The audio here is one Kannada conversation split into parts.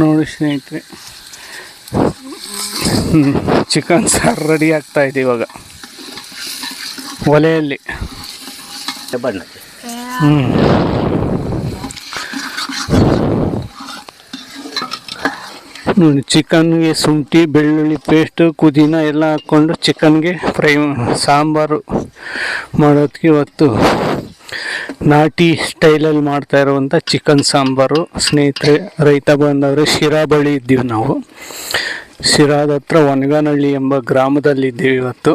ನೋಡಿ ಸ್ನೇಹಿತರೆ. ಚಿಕನ್ ಸಾರು ರೆಡಿ ಆಗ್ತಾ ಇದೆ ಇವಾಗ. ಒಲೆಯಲ್ಲಿ. ಹ್ಞೂ ನೋಡಿ ಚಿಕನ್ಗೆ ಶುಂಠಿ, ಬೆಳ್ಳುಳ್ಳಿ ಪೇಸ್ಟು ಪುದೀನ ಎಲ್ಲ ಹಾಕ್ಕೊಂಡು ಚಿಕನ್ಗೆ ಫ್ರೈ ಸಾಂಬಾರು ಮಾಡೋದಕ್ಕೆ ಇವತ್ತು ನಾಟಿ ಸ್ಟೈಲಲ್ಲಿ ಮಾಡ್ತಾ ಇರುವಂಥ ಚಿಕನ್ ಸಾಂಬಾರು, ಸ್ನೇಹಿತರೆ, ರೈತ ಬಂದವರು ಶಿರಾ ಬಳಿ ಇದ್ದೀವಿ ನಾವು. ಶಿರಾದ ಹತ್ರ ಒನಗಾನಹಳ್ಳಿ ಎಂಬ ಗ್ರಾಮದಲ್ಲಿದ್ದೀವಿ ಇವತ್ತು.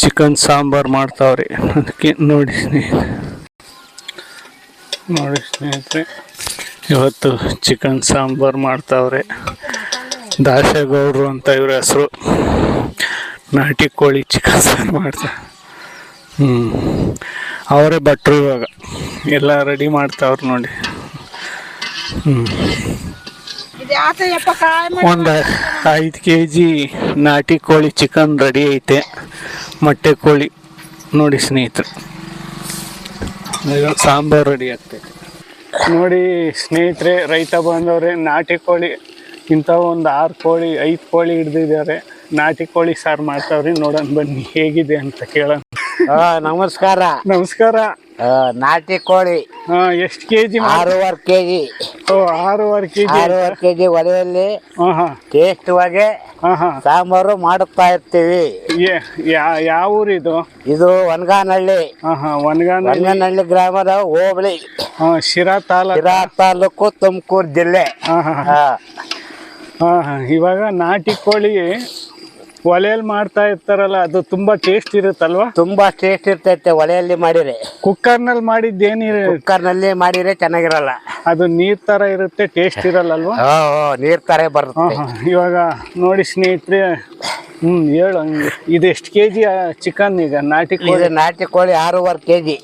ಚಿಕನ್ ಸಾಂಬಾರು ಮಾಡ್ತಾವ್ರೆ. ಅದಕ್ಕೆ ನೋಡಿ ಸ್ನೇಹಿತರೆ. ನೋಡಿ ಸ್ನೇಹಿತರೆ, ಇವತ್ತು ಚಿಕನ್ ಸಾಂಬಾರು ಮಾಡ್ತಾವ್ರೆ. ದಾಸೇಗೌಡರು ಅಂತ ಇವ್ರ ಹೆಸರು. ನಾಟಿ ಕೋಳಿ ಚಿಕನ್ ಸಾರು ಮಾಡ್ತಾರೆ ಹ್ಞೂ ಅವರೇ ಭಟ್ರು ಇವಾಗ. ಎಲ್ಲ ರೆಡಿ ಮಾಡ್ತಾವ್ರು ನೋಡಿ. ಹ್ಞೂ ಒಂದು ಐದು ಕೆ ಜಿ ನಾಟಿ ಕೋಳಿ ಚಿಕನ್ ರೆಡಿ ಐತೆ. ಮೊಟ್ಟೆ ಕೋಳಿ. ನೋಡಿ ಸ್ನೇಹಿತರು. ಸಾಂಬಾರ್ ಸಾಂಬಾರು ರೆಡಿ ಆಗ್ತೈತೆ. ನೋಡಿ ಸ್ನೇಹಿತರೆ ರೈತ ಬಂದವ್ರೆ ನಾಟಿ ಕೋಳಿ ಇಂಥ ಒಂದು ಆರು ಕೋಳಿ ಐದು ಕೋಳಿ ಹಿಡ್ದಿದ್ದಾರೆ. ನಾಟಿ ಕೋಳಿ ಸಾರು ಮಾಡ್ತಾವ್ರಿ ನೋಡೋಣ ಬನ್ನಿ ಹೇಗಿದೆ ಅಂತ ಕೇಳೋಣ. ನಮಸ್ಕಾರ. ನಮಸ್ಕಾರ. ಆ, ನಾಟಿ ಕೋಳಿ. ಹಾ ಎಷ್ಟು ಕೆ ಜಿ ಆರೂವರೆ ಕೆ ಜಿ ಓ ಆರೂವರೆ ಕೆ ಜಿ ಆರೂವರೆ ಕೆ ಜಿ ಒಲೆಯಲ್ಲಿ ಹಾಂ ಹಾಂ. ಟೇಸ್ಟ್ವಾಗಿ ಹಾಂ ಹಾಂ. ಸಾಂಬಾರು ಮಾಡುತ್ತಾ ಇರ್ತೀವಿ. ಯಾವ ಊರಿದು ಇದು? ವನಗಾನಹಳ್ಳಿ. ಹಾಂ ಹಾಂ ಗ್ರಾಮದ ಹೋಬಳಿ. ಹಾಂ ಶಿರಾ ತಾಲೂಕು. ಶಿರಾ ತಾಲೂಕು ತುಮಕೂರು ಜಿಲ್ಲೆ. ಹಾಂ ಹಾಂ. ಹಾ. ಹಾಂ ಹಾಂ. ಇವಾಗ ನಾಟಿ ಕೋಳಿ ಒಲೆಯಲ್ಲಿ ಮಾಡ್ತಾ ಇರ್ತಾರಲ್ಲ ಅದು ತುಂಬಾ ಟೇಸ್ಟ್ ಇರುತ್ತಲ್ವಾ? ತುಂಬಾ ಟೇಸ್ಟ್ ಇರ್ತೈತೆ ಒಲೆಯಲ್ಲಿ ಮಾಡಿದ್ರೆ. ಕುಕ್ಕರ್ನಲ್ಲಿ ಮಾಡಿದ್ದೇನಿರ ಕುಕ್ಕರ್ನಲ್ಲಿ ಮಾಡಿದ್ರೆ ಚೆನ್ನಾಗಿರಲ್ಲ. ಅದು ನೀರ್ ತರ ಇರುತ್ತೆ ಟೇಸ್ಟ್ ಇರಲ್ಲಲ್ವಾ? ನೀರ್ ತರ ಬರುತ್ತೆ. ಇವಾಗ ನೋಡಿ ಸ್ನೇಹಿತರೆ ಹ್ಮ್ ಹೇಳು ಇದೆಷ್ಟು ಇದು ಎಷ್ಟು ಕೆ ಜಿ ಚಿಕನ್ ಈಗ? ನಾಟಿ ಕೋಳಿ? ನಾಟಿ ಕೋಳಿ ಆರೂವರೆ ಕೆ ಜಿ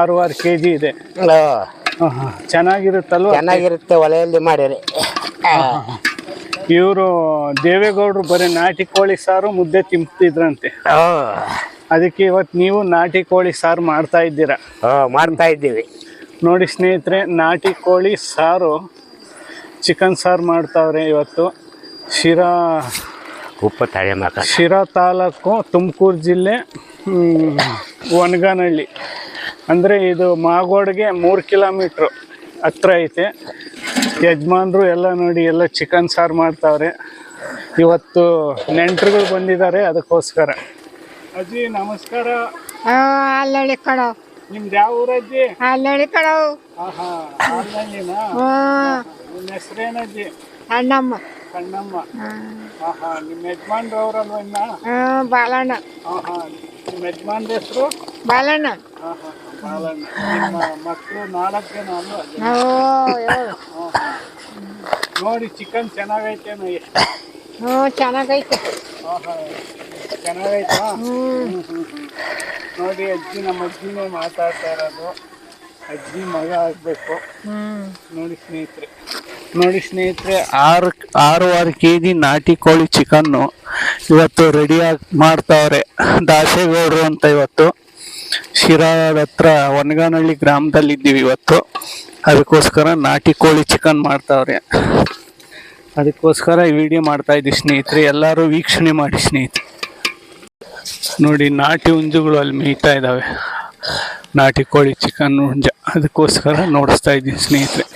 ಆರೂವರೆ ಕೆ ಜಿ ಇದೆ ಚೆನ್ನಾಗಿರುತ್ತಲ್ವ? ಚೆನ್ನಾಗಿರುತ್ತೆ ಒಲೆಯಲ್ಲಿ ಮಾಡಿದ್ರೆ. ಇವರು ದೇವೇಗೌಡರು ಬರೀ ನಾಟಿ ಕೋಳಿ ಸಾರು ಮುದ್ದೆ ತಿಂಪ್ತಿದ್ರಂತೆ ಅದಕ್ಕೆ ಇವತ್ತು ನೀವು ನಾಟಿ ಕೋಳಿ ಸಾರು ಮಾಡ್ತಾ ಇದ್ದೀರಾ? ಮಾಡ್ತಾ ಇದ್ದೀವಿ. ನೋಡಿ ಸ್ನೇಹಿತರೆ ನಾಟಿ ಕೋಳಿ ಸಾರು ಚಿಕನ್ ಸಾರು ಮಾಡ್ತಾವ್ರೆ ಇವತ್ತು. ಶಿರಾ ಉಪ್ಪು ತಳೆ ಶಿರಾ ತಾಲೂಕು ತುಮಕೂರು ಜಿಲ್ಲೆ ಹ್ಮ್, ಒನಗಾನಹಳ್ಳಿ. ಅಂದರೆ ಇದು ಮಾಗೋಡ್ಗೆ ಮೂರು ಕಿಲೋಮೀಟ್ರು ಹತ್ರ ಐತೆ. ಯಜಮಾನ್ರು ಎಲ್ಲ ನೋಡಿ ಎಲ್ಲ ಚಿಕನ್ ಸಾರು ಮಾಡ್ತಾವ್ರೆ. ಇವತ್ತು ನೆಂಟರುಗಳು ಬಂದಿದ್ದಾರೆ ಅದಕ್ಕೋಸ್ಕರ. ಅಜ್ಜಿ ನಮಸ್ಕಾರ. ಅಲ್ಲಳಿ ಕಡೋ ನಿಮ್ದು ಯಾವ ಊರಜ್ಜಿ ಅಲ್ಲಳಿ ಕಡೋ ಆಹಾ ಆಲ್ನಳ್ಳಿನಾ ನಿಮ್ಮ ಹೆಸರೇನಜ್ಜಿ ಅಣ್ಣಮ್ಮ ಕಣ್ಣಮ್ಮ. ಆಹಾ ನಿಮ್ಮ ಯಜಮಾನ್ರು ಅವರಲ್ವ ಇನ್ನ? ಬಾಲಣ್ಣ. ಆಹಾ ನಿಮ್ಮ ಯಜಮಾನ್ರ ಹೆಸರು? ಬಾಲಣ್ಣ. ಆಹಾ ಬಾಲಣ್ಣ. ನಿಮ್ಮ ಮಕ್ಕಳು ನಾಲ್ಕು ಜನ ಅಲ್ವಾ ನೋಡಿ ಚಿಕನ್ ಚೆನ್ನಾಗೈತೆ ಹ್ಞೂ ಚೆನ್ನಾಗೈತೆ. ಚೆನ್ನಾಗೈತ. ನೋಡಿ ಅಜ್ಜಿ ನಮ್ಮ ಅಜ್ಜಿನೇ ಮಾತಾಡ್ತಾ ಇರೋದು. ಅಜ್ಜಿ ಮಗ ಆಗಬೇಕು. ನೋಡಿ ಸ್ನೇಹಿತರೆ. ನೋಡಿ ಸ್ನೇಹಿತರೆ ಆರು ಆರೂವರೆ ಕೆ ಜಿ ನಾಟಿ ಕೋಳಿ ಚಿಕನ್ನು ಇವತ್ತು ರೆಡಿಯಾಗಿ ಮಾಡ್ತಾವ್ರೆ. ದಾಸೇಗೌಡರು ಅಂತ ಇವತ್ತು. ಶಿರಾದ ಹತ್ರ ಒನಗಾನಹಳ್ಳಿ ಗ್ರಾಮದಲ್ಲಿದ್ದೀವಿ ಇವತ್ತು. ಅದಕ್ಕೋಸ್ಕರ ನಾಟಿ ಕೋಳಿ ಚಿಕನ್ ಮಾಡ್ತಾವ್ರೆ. ಅದಕ್ಕೋಸ್ಕರ ಈ ವಿಡಿಯೋ ಮಾಡ್ತಾ ಇದ್ದೀವಿ ಸ್ನೇಹಿತರೆ, ಎಲ್ಲರೂ ವೀಕ್ಷಣೆ ಮಾಡಿ ಸ್ನೇಹಿತರೆ. ನೋಡಿ, ನಾಟಿ ಹುಂಜುಗಳು ಅಲ್ಲಿ ಮೇಯ್ತಾ ಇದ್ದಾವೆ. ನಾಟಿ ಕೋಳಿ ಚಿಕನ್ ಹುಂಜ, ಅದಕ್ಕೋಸ್ಕರ ನೋಡಿಸ್ತಾ ಇದ್ದೀನಿ ಸ್ನೇಹಿತರೆ.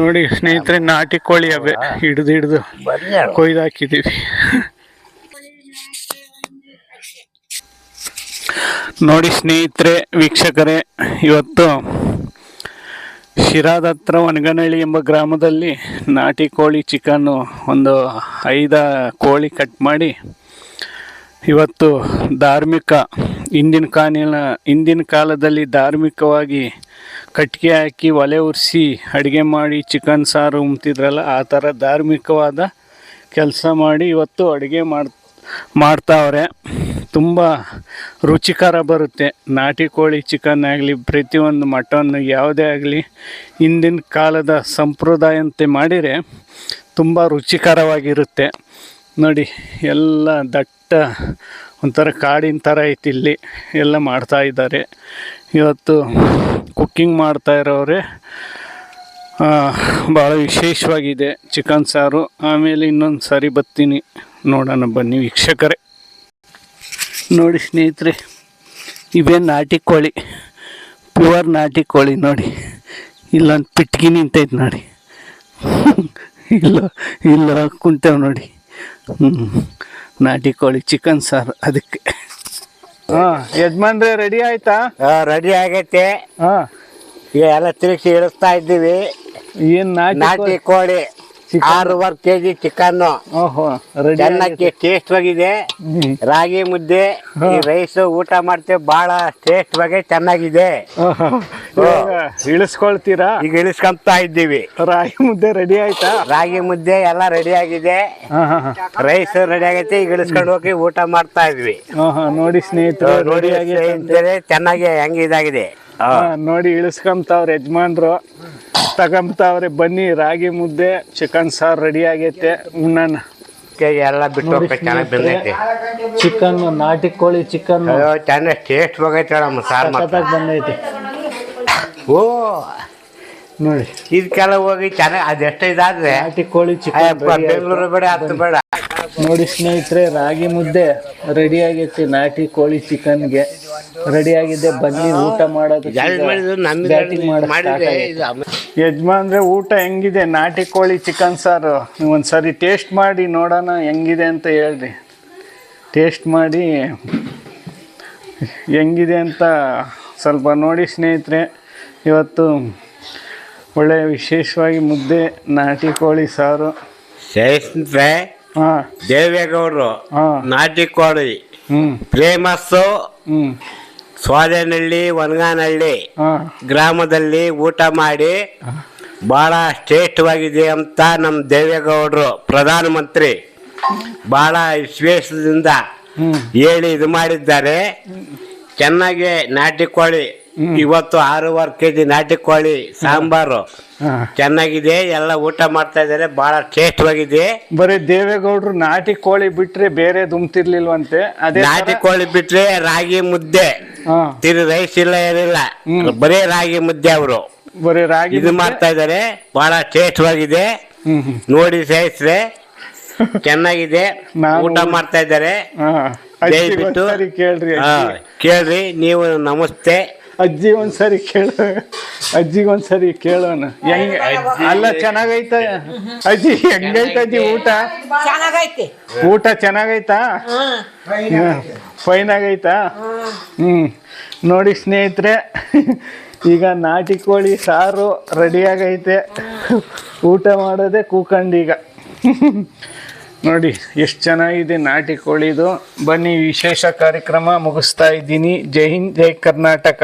ನೋಡಿ ಸ್ನೇಹಿತರೆ, ನಾಟಿ ಕೋಳಿ ಅವೆ ಹಿಡಿದು ಹಿಡಿದು ಕೊಯ್ದಾಕಿದ್ದೀವಿ ನೋಡಿ ಸ್ನೇಹಿತರೆ, ವೀಕ್ಷಕರೇ, ಇವತ್ತು ಶಿರಾದ ಹತ್ರ ಒನಗನಹಳ್ಳಿ ಎಂಬ ಗ್ರಾಮದಲ್ಲಿ ನಾಟಿ ಕೋಳಿ ಚಿಕನ್ನು ಒಂದು ಐದ ಕೋಳಿ ಕಟ್ ಮಾಡಿ ಇವತ್ತು ಧಾರ್ಮಿಕ ಹಿಂದಿನ ಕಾಲಿನ ಹಿಂದಿನ ಕಾಲದಲ್ಲಿ ಧಾರ್ಮಿಕವಾಗಿ ಕಟ್ಟಿಗೆ ಹಾಕಿ ಒಲೆ ಉರಿಸಿ ಅಡುಗೆ ಮಾಡಿ ಚಿಕನ್ ಸಾರು ಉಮ್ತಿದ್ರಲ್ಲ ಆ ಥರ ಧಾರ್ಮಿಕವಾದ ಕೆಲಸ ಮಾಡಿ ಇವತ್ತು ಅಡುಗೆ ಮಾಡ್ ಮಾಡ್ತಾವ್ರೆ ತುಂಬ ರುಚಿಕರ ಬರುತ್ತೆ. ನಾಟಿ ಕೋಳಿ ಚಿಕನ್ ಆಗಲಿ, ಪ್ರತಿಯೊಂದು ಮಟನ್ ಯಾವುದೇ ಆಗಲಿ ಹಿಂದಿನ ಕಾಲದ ಸಂಪ್ರದಾಯಂತೆ ಮಾಡಿದರೆ ತುಂಬ ರುಚಿಕರವಾಗಿರುತ್ತೆ. ನೋಡಿ, ಎಲ್ಲ ದಟ್ಟ ಒಂಥರ ಕಾಡಿನ ಥರ ಐತಿ ಇಲ್ಲಿ. ಎಲ್ಲ ಮಾಡ್ತಾ ಇದ್ದಾರೆ. ಇವತ್ತು ಕುಕ್ಕಿಂಗ್ ಮಾಡ್ತಾ ಇರೋರೆ ಭಾಳ ವಿಶೇಷವಾಗಿದೆ ಚಿಕನ್ ಸಾರು. ಆಮೇಲೆ ಇನ್ನೊಂದು ಸಾರಿ ಬರ್ತೀನಿ. ನೋಡೋಣ ಬನ್ನಿ ವೀಕ್ಷಕರೇ. ನೋಡಿ ಸ್ನೇಹಿತರೆ ಇವೇ ನಾಟಿ ಕೋಳಿ. ಪ್ಯೂರ್ ನಾಟಿ ಕೋಳಿ ನೋಡಿ. ಇಲ್ಲೊಂದು ಪಿಟ್ಗಿ ನಿಂತೈತೆ ನೋಡಿ. ಇಲ್ಲ ಇಲ್ಲ ಕುಂತೇವೆ ನೋಡಿ. ಹ್ಞೂ ನಾಟಿ ಕೋಳಿ ಚಿಕನ್ ಸಾರು ಅದಕ್ಕೆ. ಹಾಂ ಯಜಮಾನ್ರೆ ರೆಡಿ ಆಯ್ತಾ? ರೆಡಿ ಆಗೈತೆ. ಹಾಂ. ಈಗ ಎಲ್ಲ ತಿರುಗಿಸಿ ಇಳಿಸ್ತಾ ಇದ್ದೀವಿ. ಏನು ನಾಟಿ ನಾಟಿ ಕೋಳಿ. ಆರೂವರೆ ಕೆ ಜಿ ಚಿಕನ್ ಓಹೋ ರೆಡಿ ಚೆನ್ನಾಗಿ ಟೇಸ್ಟ್ ಆಗಿದೆ ರಾಗಿ ಮುದ್ದೆ ಈ ರೈಸ್ ಊಟ ಮಾಡ್ತೇವೆ ಬಹಳ ಟೇಸ್ಟ್ ಬಗ್ಗೆ ಚೆನ್ನಾಗಿದೆ ಇಳಿಸ್ಕೊಳ್ತೀರಾ? ಈಗ ಇಳಿಸ್ಕೊಂತ ಇದ್ದೀವಿ. ರಾಗಿ ಮುದ್ದೆ ರೆಡಿ ಆಯ್ತಾ? ರಾಗಿ ಮುದ್ದೆ ಎಲ್ಲ ರೆಡಿ ಆಗಿದೆ. ಹಾಂ ಹಾಂ ಹಾಂ. ರೈಸ್ ರೆಡಿ ಆಗೈತೆ ಈಗ ಇಳಿಸ್ಕೊಂಡು ಹೋಗಿ ಊಟ ಮಾಡ್ತಾ ಇದ್ವಿ. ಹಾಂ ಹಾಂ ನೋಡಿ ಸ್ನೇಹಿತರೆ ನೋಡಿ ರೆಡಿ ಸ್ನೇಹಿತರೆ, ಚೆನ್ನಾಗಿ ಹೆಂಗ್ ಇದಾಗಿದೆ. ಹಾ. ಹಾ, ನೋಡಿ ಇಳಿಸ್ಕೊಂತಾವ್ರೆ ಯಜಮಾನ್ರು. ತಗೊಂತಾವ್ರೆ ಬನ್ನಿ ರಾಗಿ ಮುದ್ದೆ ಚಿಕನ್ ಸಾರು ರೆಡಿ ಆಗೈತೆ. ಉಣ್ಣನ ಎಲ್ಲ ಬಿಟ್ಟು ಚೆನ್ನಾಗಿ ಬಂದೈತೆ. ಚಿಕನ್ ನಾಟಿ ಕೋಳಿ ಚಿಕನ್ ಚೆನ್ನಾಗಿ ಟೇಸ್ಟ್ ಹೋಗೈತೆ ನಮ್ಮ ಸಾರ್ ಬಂದೈತೆ. ಓ ನೋಡಿ. ಇದಕ್ಕೆಲ್ಲ ಹೋಗಿ ಚೆನ್ನಾಗಿ ಅದೆಷ್ಟ ಇದಾದ್ರೆ. ನಾಟಿ ಕೋಳಿ ಬೆಂಗಳೂರು ಬೇಡ ಹತ್ತು ಬೇಡ. ನೋಡಿ ಸ್ನೇಹಿತರೆ ರಾಗಿ ಮುದ್ದೆ ರೆಡಿ ಆಗೈತಿ ನಾಟಿ ಕೋಳಿ ಚಿಕನ್ಗೆ. ರೆಡಿ ಆಗಿದೆ ಬನ್ನಿ ಊಟ ಮಾಡೋದು ಯಜಮಾನ್ರೆ ಊಟ ಹೆಂಗಿದೆ? ನಾಟಿ ಕೋಳಿ ಚಿಕನ್ ಸಾರು ನೀವು ಒಂದ್ಸರಿ ಟೇಸ್ಟ್ ಮಾಡಿ ನೋಡೋಣ ಹೆಂಗಿದೆ ಅಂತ ಹೇಳ್ರಿ. ಟೇಸ್ಟ್ ಮಾಡಿ ಹೆಂಗಿದೆ ಅಂತ ಸ್ವಲ್ಪ ನೋಡಿ ಸ್ನೇಹಿತರೆ. ಇವತ್ತು ಒಳ್ಳೆಯ ವಿಶೇಷವಾಗಿ ಮುದ್ದೆ ನಾಟಿ ಕೋಳಿ ಸಾರು. ಹಾಂ. ದೇವೇಗೌಡರು ಹಾಂ. ನಾಟಿ ಕೋಳಿ. ಹ್ಞೂ ಫೇಮಸ್ಸು ಹ್ಞೂ ಸ್ವಾದೇನಹಳ್ಳಿ ವನಗಾನಹಳ್ಳಿ ಹಾಂ. ಗ್ರಾಮದಲ್ಲಿ ಊಟ ಮಾಡಿ ಬಹಳ ಶ್ರೇಷ್ಠವಾಗಿದೆ ಅಂತ ನಮ್ಮ ದೇವೇಗೌಡರು ಪ್ರಧಾನಮಂತ್ರಿ ಬಹಳ ವಿಶ್ವೇಷದಿಂದ ಹೇಳಿ ಇದು ಮಾಡಿದ್ದಾರೆ. ಚೆನ್ನಾಗಿ ನಾಟಿ ಕೋಳಿ ಇವತ್ತು ಆರೂವರೆ ಕೆ ಜಿ ನಾಟಿ ಕೋಳಿ ಸಾಂಬಾರು. ಚೆನ್ನಾಗಿದೆ ಎಲ್ಲ ಊಟ ಮಾಡ್ತಾ ಇದ್ದಾರೆ ಬಹಳ ಶ್ರೇಷ್ಠವಾಗಿದೆ ಬರೀ ದೇವೇಗೌಡರು ನಾಟಿ ಕೋಳಿ ಬಿಟ್ರೆ ಬೇರೆ ದುಮ್ತಿರ್ಲಿಲ್ವಂತೆ. ಅದೇ ನಾಟಿ ಕೋಳಿ ಬಿಟ್ರೆ ರಾಗಿ ಮುದ್ದೆ. ತಿರು ರೈಸ್ ಇಲ್ಲ ಏನಿಲ್ಲ. ಬರೀ ರಾಗಿ ಮುದ್ದೆ ಅವರು. ಬರೀ ರಾಗಿ ಇದು ಮಾಡ್ತಾ ಇದ್ದಾರೆ ಬಹಳ ಟೇಸ್ಟ್ ಹ್ಮ್ ನೋಡಿ ಸೇರಿಸ್ರೆ ಚೆನ್ನಾಗಿದೆ. ಊಟ ಮಾಡ್ತಾ ಇದ್ದಾರೆ. ದಯವಿಟ್ಟು ಒಂದ್ಸರಿ ಕೇಳ್ರಿ. ಕೇಳ್ರಿ ನೀವು ನಮಸ್ತೆ. ಅಜ್ಜಿ ಒಂದ್ಸರಿ ಕೇಳ. ಅಜ್ಜಿಗೆ ಒಂದ್ಸರಿ ಕೇಳೋಣ. ಹೆಂಗ ಅಲ್ಲ ಚೆನ್ನಾಗೈತ. ಅಜ್ಜಿ ಹೆಂಗೈತ ಅಜ್ಜಿ ಊಟ? ಚೆನ್ನಾಗೈತಿ. ಊಟ ಚೆನ್ನಾಗೈತಾ? ಫೈನ್ ಆಗೈತಾ? ಹ್ಮ್. ನೋಡಿ ಸ್ನೇಹಿತರೆ ಈಗ ನಾಟಿ ಕೋಳಿ ಸಾರು ರೆಡಿ ಆಗೈತೆ. ಊಟ ಮಾಡೋದೇ ಕೂಕಂಡೀಗ ನೋಡಿ ಎಷ್ಟು ಚೆನ್ನಾಗಿದೆ ನಾಟಿ ಕೋಳಿದು. ಬನ್ನಿ ವಿಶೇಷ ಕಾರ್ಯಕ್ರಮ ಮುಗಿಸ್ತಾ ಇದ್ದೀನಿ. ಜೈ ಹಿಂದ್ ಜೈ ಕರ್ನಾಟಕ.